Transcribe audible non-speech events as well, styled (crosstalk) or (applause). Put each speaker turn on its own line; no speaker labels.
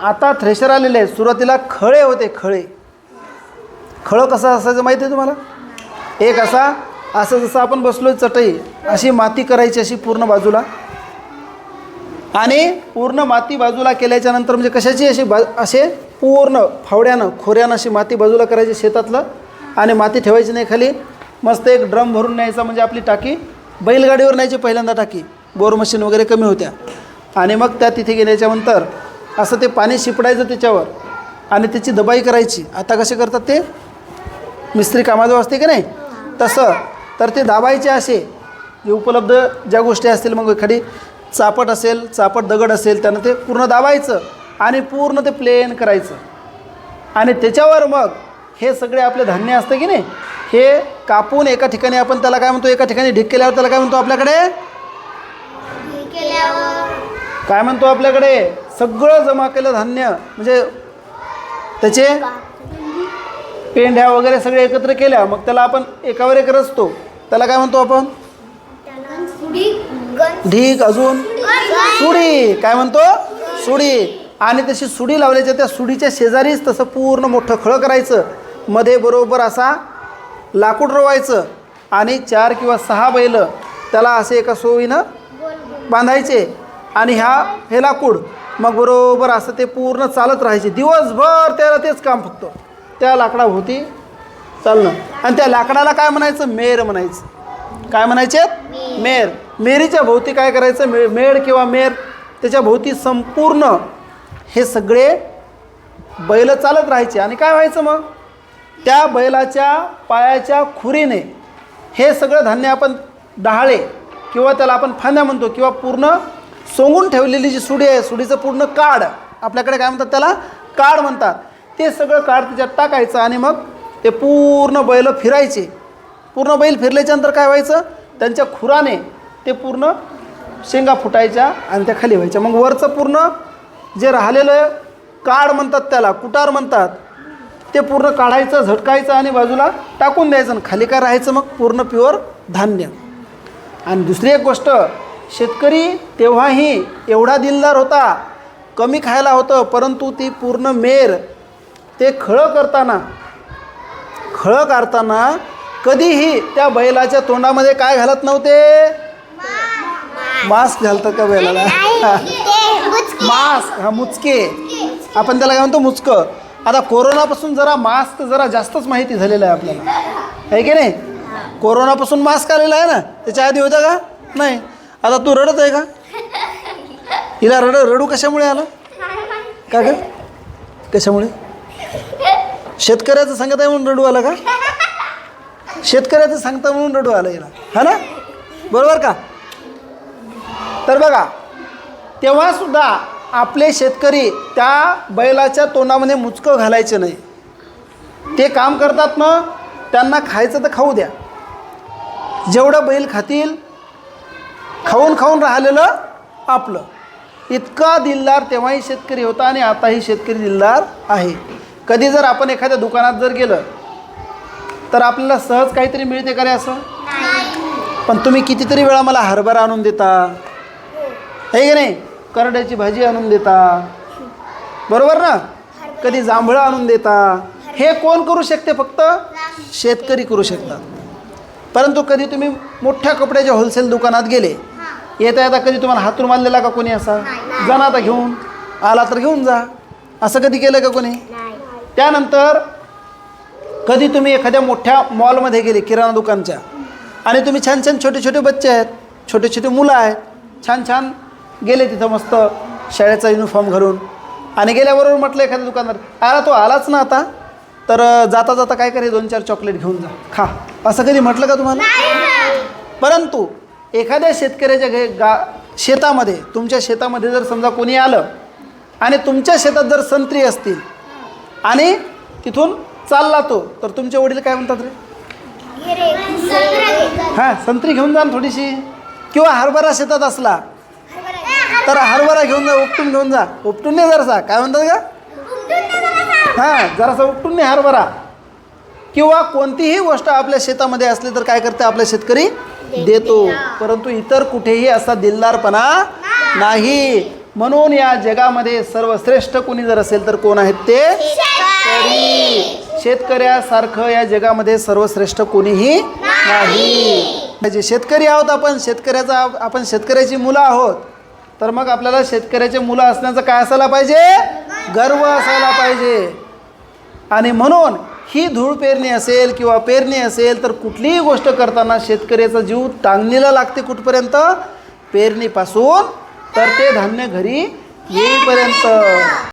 आता थ्रेशर आलेले आहेत. सुरुवातीला खळे होते खळे. खळं कसं असायचं माहिती आहे तुम्हाला? एक असा असं जसं आपण बसलो चटई अशी माती करायची अशी पूर्ण बाजूला. आणि पूर्ण माती बाजूला केल्याच्यानंतर म्हणजे कशाची अशी बा असे पूर्ण फावड्यानं खोऱ्यानं अशी माती बाजूला करायची शेतातलं. आणि माती ठेवायची नाही खाली. मस्त एक ड्रम भरून न्यायचा म्हणजे आपली टाकी. बैलगाडीवर न्यायची पहिल्यांदा टाकी. बोर मशीन वगैरे कमी होत्या. आणि मग त्या तिथे गेल्याच्यानंतर असं ते पाणी शिपडायचं त्याच्यावर. आणि त्याची दबाई करायची. आता कसे करतात ते? मिस्त्री कामाजवळ असते की नाही? तसं. तर ते दाबायचे असे. जे उपलब्ध ज्या गोष्टी असतील मग एखादी चापट असेल चापट दगड असेल त्यानं ते पूर्ण दाबायचं आणि पूर्ण ते प्लेन करायचं. आणि त्याच्यावर मग हे सगळे आपले धान्य असतं की नाही? हे कापून एका ठिकाणी आपण त्याला काय म्हणतो? एका ठिकाणी ढिक केल्यावर त्याला काय म्हणतो आपल्याकडे? काय म्हणतो आपल्याकडे? सगळं जमा केलं धान्य म्हणजे त्याचे पेंढ्या वगैरे सगळे एकत्र केल्या मग त्याला आपण एकावर एक रचतो. त्याला काय म्हणतो आपण? ढीक अजून. सुडी. काय म्हणतो? सुडी. आणि तशी सुडी लावल्याच्या त्या सुडीच्या शेजारीच तसं पूर्ण मोठं खळं करायचं. मध्ये बरोबर असा लाकूड रोवायचं. आणि चार किंवा सहा बैल त्याला असे एका सोयीनं बांधायचे. आणि ह्या हे लाकूड. मग बरोबर असं ते पूर्ण चालत राहायचे. दिवसभर त्याला तेच काम फक्त. त्या लाकडाभोवती चालणं. आणि त्या लाकडाला काय म्हणायचं? मेर म्हणायचं. काय म्हणायचे? मेर. मेरीच्या भोवती काय करायचं? मे मेड किंवा मेर. त्याच्या भोवती संपूर्ण हे सगळे बैल चालत राहायचे. आणि काय व्हायचं मग? त्या बैलाच्या पायाच्या खुरीने हे सगळं धान्य आपण डहाळे किंवा त्याला आपण फांद्या म्हणतो किंवा पूर्ण सोंगून ठेवलेली जी सुडी आहे सुडीचं पूर्ण काड आपल्याकडे काय म्हणतात त्याला? काड म्हणतात. ते सगळं काड त्याच्यात टाकायचं आणि मग ते पूर्ण बैल फिरायचे. पूर्ण बैल फिरल्याच्यानंतर काय व्हायचं? त्यांच्या खुराने ते पूर्ण शेंगा फुटायच्या आणि त्या खाली व्हायच्या. मग वरचं पूर्ण जे राहिलेलं काड म्हणतात त्याला कुटार म्हणतात ते पूर्ण काढायचं झटकायचं आणि बाजूला टाकून द्यायचं आणि खाली काय राहायचं मग? पूर्ण प्युअर धान्य. आणि दुसरी एक गोष्ट शेतकरी तेव्हाही एवढा दिलदार होता कमी खायला होतं परंतु ती पूर्ण मेर ते खळं करताना खळं काढताना कधीही त्या बैलाच्या तोंडामध्ये काय घालत नव्हते? मास्क घालतात का बैलाला? मास्क हा मुचके. आपण त्याला काय म्हणतो? मुचकं. आता कोरोनापासून जरा मास्क जरा जास्तच माहिती झालेलं आहे आपल्याला. आहे की नाही? कोरोनापासून मास्क आलेला आहे ना? त्याच्या आधी होता का? नाही. आता तू रडत आहे का? (laughs) हिला रड रडू कशामुळे आलं? का ग? कशामुळे? शेतकऱ्याचं सांगत आहे म्हणून रडू आलं का? शेतकऱ्याचं सांगता म्हणून रडू आलं हिला. हा ना? बरोबर का? तर बघा तेव्हासुद्धा आपले शेतकरी त्या बैलाच्या तोंडामध्ये मुचकं घालायचे नाही. ते काम करतात ना त्यांना खायचं तर खाऊ द्या. जेवढं बैल खातील खाऊन खाऊन राहिलेलं आपलं. इतका दिलदार तेव्हाही शेतकरी होता आणि आताही शेतकरी दिलदार आहे. कधी जर आपण एखाद्या दुकानात जर गेलं तर आपल्याला सहज काहीतरी मिळते का रे असं? पण तुम्ही कितीतरी वेळा मला हरभरा आणून देता. आहे की नाही? करड्याची भाजी आणून देता. बरोबर ना? कधी जांभळं आणून देता. हे कोण करू शकते फक्त? शेतकरी करू शकतात. परंतु कधी तुम्ही मोठ्या कपड्याच्या होलसेल दुकानात गेले येता येता कधी तुम्हाला हातून मानलेला का कोणी असा? जा ना आता घेऊन. आला तर घेऊन जा. असं कधी केलं का कोणी? त्यानंतर कधी तुम्ही एखाद्या मोठ्या मॉलमध्ये गेले किराणा दुकानच्या आणि तुम्ही छान छान छोटे छोटे बच्चे आहेत छोटे छोटे मुलं आहेत छान छान गेले तिथं मस्त शाळेचा युनिफॉर्म घालून. आणि गेल्याबरोबर म्हटलं एखाद्या दुकानदार आला तो आलाच ना आता. तर जाता जाता काय करे दोन चार चॉकलेट घेऊन जा. खा. असं कधी म्हटलं का तुम्हाला? परंतु एखाद्या शेतकऱ्याच्या घे गा शेतामध्ये तुमच्या शेतामध्ये जर समजा कोणी आलं आणि तुमच्या शेतात जर संत्री असतील आणि तिथून चालला तो तर तुमचे वडील काय म्हणतात रे? हां संत्री घेऊन जा ना थोडीशी. किंवा हरभरा शेतात असला तर हरभरा घेऊन जा उपटून घेऊन जा. उपटून नाही जरासा. काय म्हणतात का हां जरासा उपटून नाही हरभरा. किंवा कोणतीही गोष्ट आपल्या शेतामध्ये असली तर काय करते आपला शेतकरी? देतो. परंतु इतर कुठेही असा दिलदारपणा नाही. म्हणून या जगामध्ये सर्वश्रेष्ठ कोणी जर असेल तर कोण आहेत ते? शेतकरी. शेतकऱ्यासारखं या जगामध्ये सर्वश्रेष्ठ कोणीही नाही. जे शेतकरी आहोत आपण शेतकऱ्याचा आपण शेतकऱ्याची मुलं आहोत तर मग आपल्याला शेतकऱ्याचे मुलं असण्याचं काय असायला पाहिजे? गर्व असायला पाहिजे. आणि म्हणून ही धूळ पेरणी असेल किंवा पेरणी असेल तर कुठलीही गोष्ट करताना शेतकऱ्याचा जीव टांगणीला लागते कुठपर्यंत? पेरणीपासून. तर ते धान्य घरी येईपर्यंत.